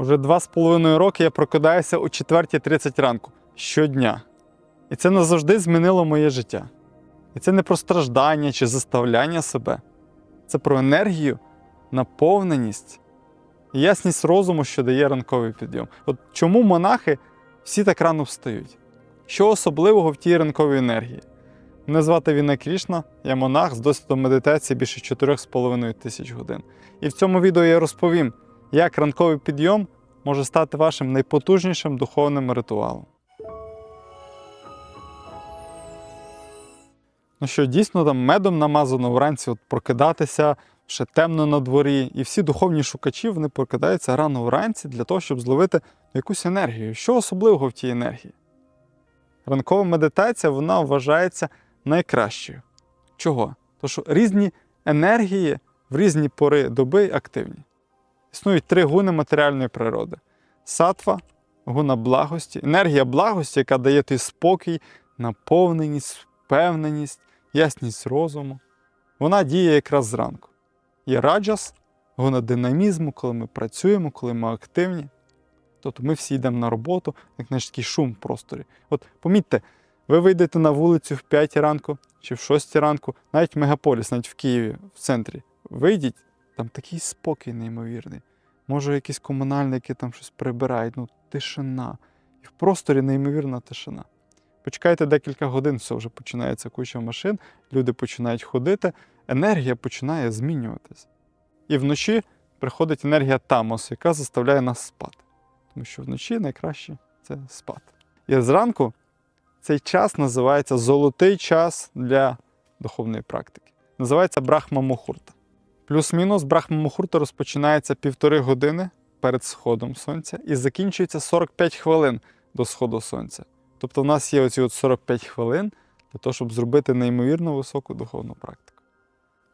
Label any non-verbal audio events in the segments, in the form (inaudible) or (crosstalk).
Уже два з половиною роки я прокидаюся о 4.30 ранку щодня. І це назавжди змінило моє життя. І це не про страждання чи заставляння себе. Це про енергію, наповненість і ясність розуму, що дає ранковий підйом. От чому монахи всі так рано встають? Що особливого в тій ранковій енергії? Мене звати Віна Крішна, я монах з досвідом медитації більше 4,5 тисяч годин. І в цьому відео я розповім, як ранковий підйом може стати вашим найпотужнішим духовним ритуалом. Ну що, дійсно там медом намазано вранці от прокидатися, ще темно на дворі, і всі духовні шукачі вони прокидаються рано вранці для того, щоб зловити якусь енергію. Що особливого в тій енергії? Ранкова медитація вона вважається найкращою. Чого? Тому що різні енергії в різні пори доби активні. Існують три гуни матеріальної природи: сатва, гуна благості, енергія благості, яка дає той спокій, наповненість, впевненість, ясність розуму. Вона діє якраз зранку. Є раджас, гуна динамізму, коли ми працюємо, коли ми активні. Тобто ми всі йдемо на роботу, як знаєш, такий шум в просторі. От помітьте, ви вийдете на вулицю в 5 ранку чи в 6 ранку, навіть в мегаполіс, навіть в Києві, в центрі. Вийдіть, там такий спокій неймовірний. Може, якісь комунальники там щось прибирають, ну тишина. І в просторі неймовірна тишина. Почекайте декілька годин, все вже починається куча машин, люди починають ходити, енергія починає змінюватися. І вночі приходить енергія Тамос, яка заставляє нас спати. Тому що вночі найкраще це спати. І зранку цей час називається золотий час для духовної практики. Називається Брахма Мухурта. Плюс-мінус Брахма Мухурта розпочинається півтори години перед сходом сонця і закінчується 45 хвилин до сходу сонця. Тобто в нас є оці от 45 хвилин для того, щоб зробити неймовірно високу духовну практику.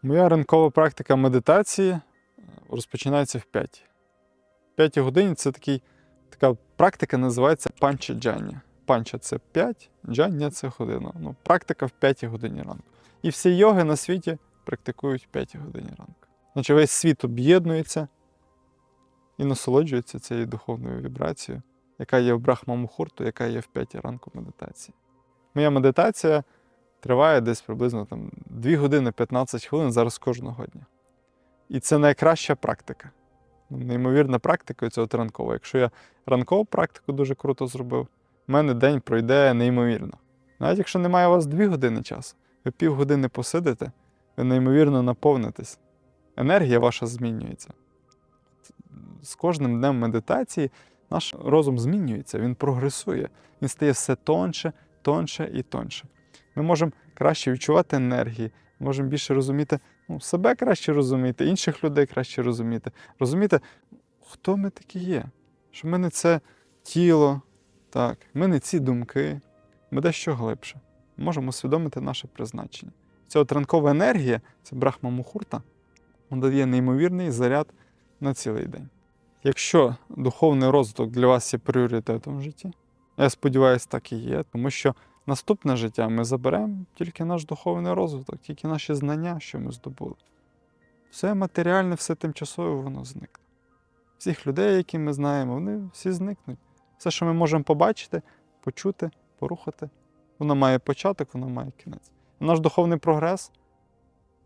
Моя ранкова практика медитації е, розпочинається в 5. В 5 годині це такий, така практика називається панча джання. Панча це 5, джання це година. Ну, практика в 5 годині ранку. І всі йоги на світі практикують в 5 годині ранку. Значить, весь світ об'єднується і насолоджується цією духовною вібрацією, яка є в Брахма Мухурту, яка є в 5 ранку медитації. Моя медитація триває десь приблизно там, 2 години 15 хвилин зараз кожного дня. І це найкраща практика. Неймовірна практика цього ранкова. Якщо я ранкову практику дуже круто зробив, в мене день пройде неймовірно. Навіть якщо немає у вас 2 години часу, ви півгодини посидите, ви неймовірно наповнитесь. Енергія ваша змінюється. З кожним днем медитації наш розум змінюється, він прогресує, він стає все тонше, тонше і тонше. Ми можемо краще відчувати енергії, можемо більше розуміти ну, себе краще розуміти, інших людей краще розуміти. Розуміти, хто ми такі є. Що ми не це тіло, так, ми не ці думки, ми дещо глибше. Можемо усвідомити наше призначення. Ця от ранкова енергія, це брахма мухурта, дає неймовірний заряд на цілий день. Якщо духовний розвиток для вас є пріоритетом в житті, я сподіваюся, так і є, тому що наступне життя ми заберемо тільки наш духовний розвиток, тільки наші знання, що ми здобули. Все матеріальне, все тимчасове, воно зникне. Всіх людей, які ми знаємо, вони всі зникнуть. Все, що ми можемо побачити, почути, порухати, воно має початок, воно має кінець. Наш духовний прогрес,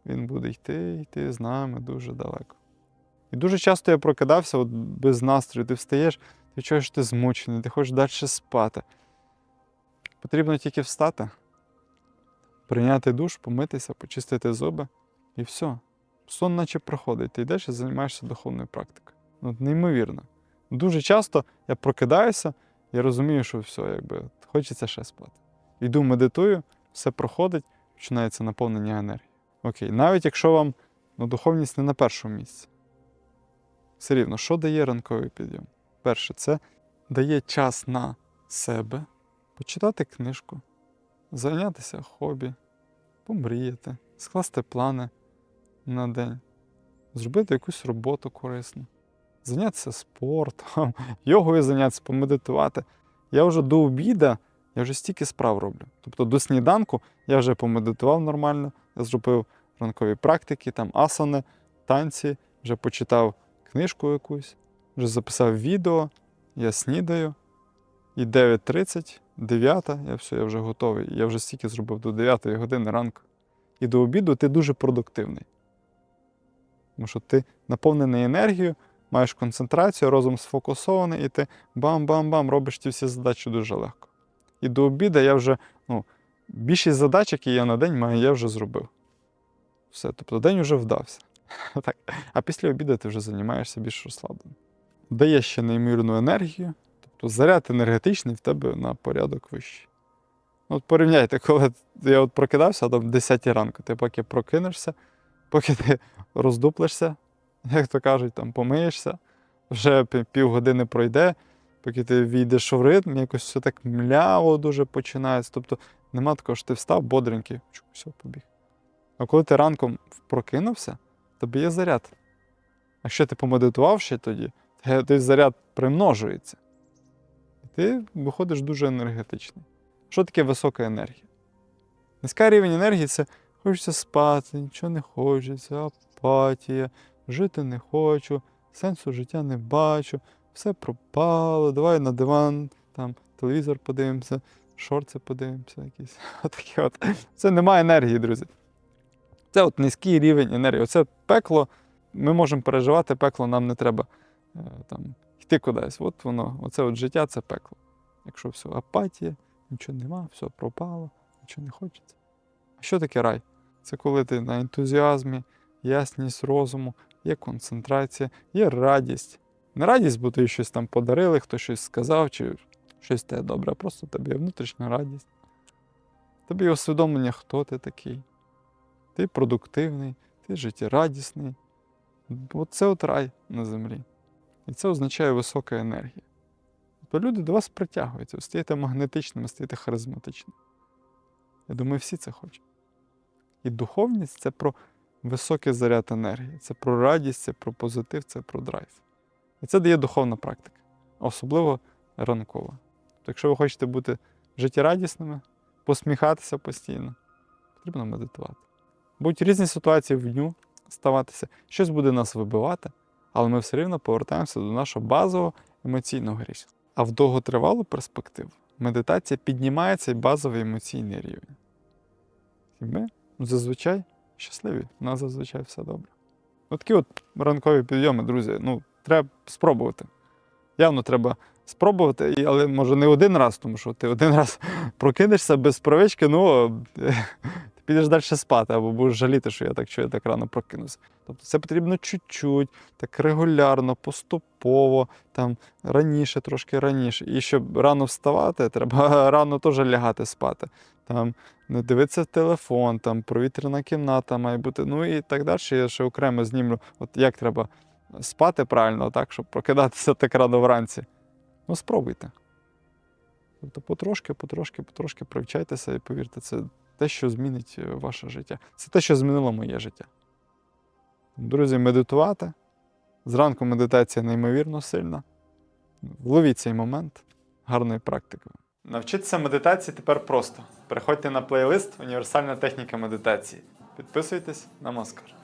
він буде йти, йти з нами дуже далеко. І дуже часто я прокидався от без настрою, ти встаєш, ти відчуваєш, що ти змучений, ти хочеш далі спати. Потрібно тільки встати, прийняти душ, помитися, почистити зуби і все. Сон наче проходить. Ти йдеш і займаєшся духовною практикою. Ну, неймовірно. Дуже часто я прокидаюся, я розумію, що все, якби хочеться ще спати. Йду, медитую, все проходить, починається наповнення енергії. Окей, навіть якщо вам ну, духовність не на першому місці. Все рівно, що дає ранковий підйом? Перше, це дає час на себе, почитати книжку, зайнятися хобі, помріяти, скласти плани на день, зробити якусь роботу корисну, зайнятися спортом, (laughs) йогою зайнятися, помедитувати. Я вже до обіда, я вже стільки справ роблю. Тобто до сніданку я вже помедитував нормально, зробив ранкові практики, там асани, танці, вже почитав книжку якусь, вже записав відео, я снідаю, і 9.30, 9, я все, я вже готовий. Я вже стільки зробив до 9 години ранку. І до обіду ти дуже продуктивний. Тому що ти наповнений енергією, маєш концентрацію, розум сфокусований, і ти бам-бам-бам робиш ті всі задачі дуже легко. І до обіду я вже, ну, більшість задач, які я на день маю, я вже зробив. Все, тобто день вже вдався. (laughs) Так. А після обіду ти вже займаєшся більш розслаблено. Дає ще неймовірну енергію, тобто заряд енергетичний в тебе на порядок вищий. Ну, От порівняйте, коли я от прокидався там 10 ранку, ти поки прокинешся, поки ти (laughs) роздуплишся, як то кажуть, там помиєшся, вже півгодини пройде, поки ти війдеш в ритм, якось все так мляво дуже починається. Тобто нема такого, що ти встав бодренький, все, побіг. А коли ти ранком прокинувся, тобі є заряд. А якщо ти помедитував ще тоді, той заряд примножується. І ти виходиш дуже енергетичний. Що таке висока енергія? Низька рівень енергії це хочеться спати, нічого не хочеться, апатія, жити не хочу, сенсу життя не бачу, все пропало, давай на диван, там телевізор подивимося, шорти подивимося якісь. (laughs) Отакі от. Це немає енергії, друзі. Це от низький рівень енергії. Оце пекло. Ми можемо переживати пекло, нам не треба е, там, йти кудись. От воно, оце от життя це пекло. Якщо все, апатія, нічого нема, все пропало, нічого не хочеться. А що таке рай? Це коли ти на ентузіазмі, ясність розуму, є концентрація, є радість. Не радість, бо тобі щось там подарили, хтось щось сказав, чи щось те добре, просто тобі внутрішня радість. Тобі усвідомлення, хто ти такий. Ти продуктивний, ти життєрадісний. Оце от рай на землі. І це означає висока енергія. Тобто люди до вас притягуються, ви стаєте магнетичними, стаєте харизматичними. Я думаю, всі це хочуть. І духовність це про високий заряд енергії, це про радість, це про позитив, це про драйв. І це дає духовна практика, особливо ранкова. Тобто, якщо ви хочете бути життєрадісними, посміхатися постійно, потрібно медитувати. Будуть різні ситуації в дню ставатися, щось буде нас вибивати, але ми все рівно повертаємося до нашого базового емоційного рівня. А в довготривалу перспективу медитація піднімає цей базовий емоційний рівень. І ми зазвичай щасливі, у нас зазвичай все добре. От такі от ранкові підйоми, друзі, ну, треба спробувати. Явно треба спробувати, але може не один раз, тому що ти один раз (laughs) прокинешся без провички, ну (laughs) ти підеш далі спати, або будеш жаліти, що я так я так рано прокинувся. Тобто це потрібно чуть-чуть, так регулярно, поступово, там раніше, трошки раніше. І щоб рано вставати, треба (laughs) рано теж лягати спати. Там не дивитися в телефон, там провітряна кімната має бути. Ну і так далі. Я ще окремо знімлю, от як треба спати правильно, так, щоб прокидатися так рано вранці. Ну, спробуйте. Тобто потрошки, потрошки, потрошки привчайтеся і повірте, це те, що змінить е, ваше життя. Це те, що змінило моє життя. Друзі, медитувати. Зранку медитація неймовірно сильна. Вловіть цей момент гарною практикою. Навчитися медитації тепер просто. Переходьте на плейлист Універсальна техніка медитації. Підписуйтесь на Маскар.